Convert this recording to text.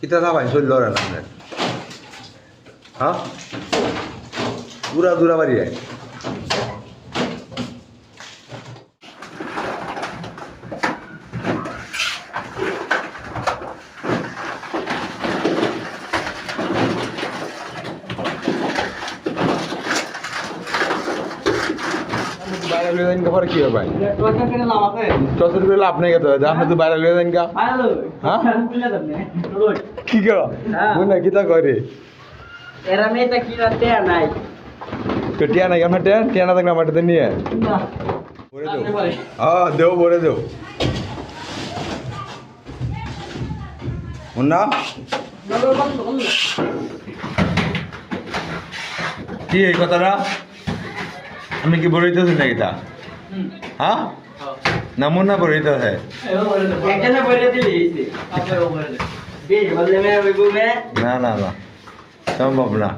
কিতা থাকা চল লড়ে না হ্যাঁ দূরা দূরা বাড়িয়ে বাইরে লয়ে যান পরে কি হবে? ভাই চতুর করে লাভ নেই তো আপনি তো বাইরে লয়ে যান হ্যাঁ? কি করো হ্যাঁ। বুঝ না কিতা করে এরা মেয়েটা কি রাতে নাই? তো টিয়া নাই আমার টিয়া? টিয়া না থাকলে আমার নিয়ে ভরে দেও। হ্যাঁ ভরে মুন্না? কি এই কথাটা? আমি কি বলিতেছি নাকি তা? হ্যাঁ? না মেয়ে ওই গুমে না না না সম্ভব না।